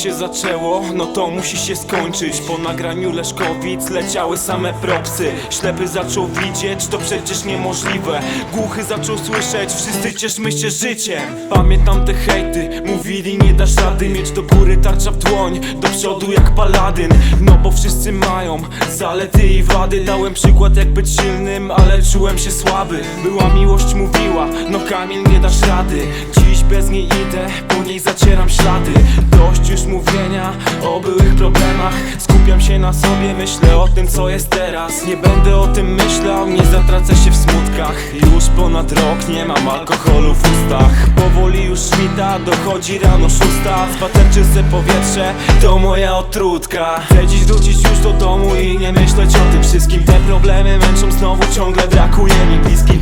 się zaczęło, no to musi się skończyć. Po nagraniu Leszkowic leciały same propsy. Ślepy zaczął widzieć, to przecież niemożliwe. Głuchy zaczął słyszeć, wszyscy cieszmy się życiem. Pamiętam te hejty, mówili nie dasz rady Mieć do góry tarcza w dłoń, do przodu jak paladyn No bo wszyscy mają zalety i wady. Dałem przykład jak być silnym, ale czułem się słaby. Była miłość, mówiła, no Kamil nie dasz rady. Dziś bez niej idę, po niej zacieram ślady Dość już mówienia o byłych problemach. Skupiam się na sobie, myślę o tym co jest teraz. Nie będę o tym myślał, nie zatracę się w smutkach. Już ponad rok nie mam alkoholu w ustach. Powoli już świta, dochodzi rano szósta. Spacer czyste powietrze, to moja otrutka. Chcę dziś wrócić już do domu i nie myśleć o tym wszystkim. Te problemy męczą znowu, ciągle brakuje mi bliskich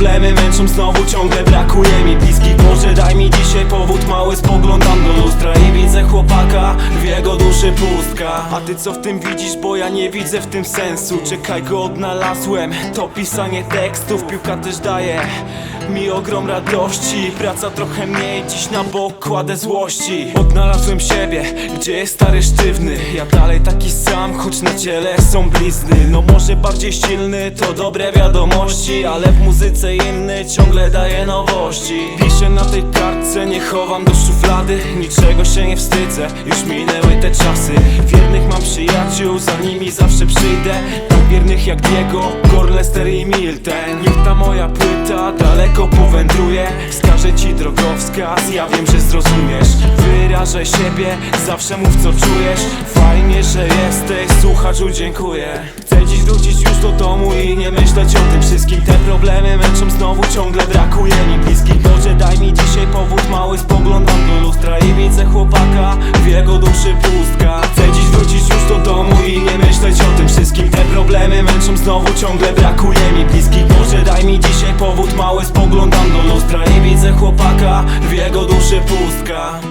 problemy męczą znowu, ciągle brakuje mi bliskich. Boże daj mi dzisiaj powód mały, spoglądam do lustra I widzę chłopaka, w jego duszy pustka. A ty co w tym widzisz, bo ja nie widzę w tym sensu. Czekaj go odnalazłem, to pisanie tekstów Piłka też daje mi ogrom radości. Praca trochę mniej, dziś na bok kładę złości. Odnalazłem siebie, gdzie jest stary sztywny. Ja dalej taki sam, choć na ciele są blizny. No może bardziej silny, to dobre wiadomości Ale w muzyce inny ciągle daje nowości. Piszę na tej kartce, nie chowam do szuflady Niczego się nie wstydzę, już minęły te czasy. Wiernych mam przyjaciół, za nimi zawsze przyjdę. Tak wiernych jak Diego, Gorlester i Milten Niech ta moja płyta daleko powędruje. Wskażę ci drogowskaz, ja wiem, że zrozumiesz. Wyrażę siebie, zawsze mów co czujesz. Fajnie, że jesteś, słuchaczu dziękuję. Chcę dziś wrócić już do domu i nie myśleć o tym wszystkim. Te problemy męczą znowu, ciągle brakuje mi bliskich Daj mi dzisiaj powód mały, spoglądam do lustra I widzę chłopaka, w jego duszy pustka. Chcę dziś wrócić już do domu i nie myśleć o tym wszystkim. Te problemy męczą znowu, ciągle brakuje mi bliskich. Boże daj mi dzisiaj powód mały, spoglądam do lustra I widzę chłopaka, w jego duszy pustka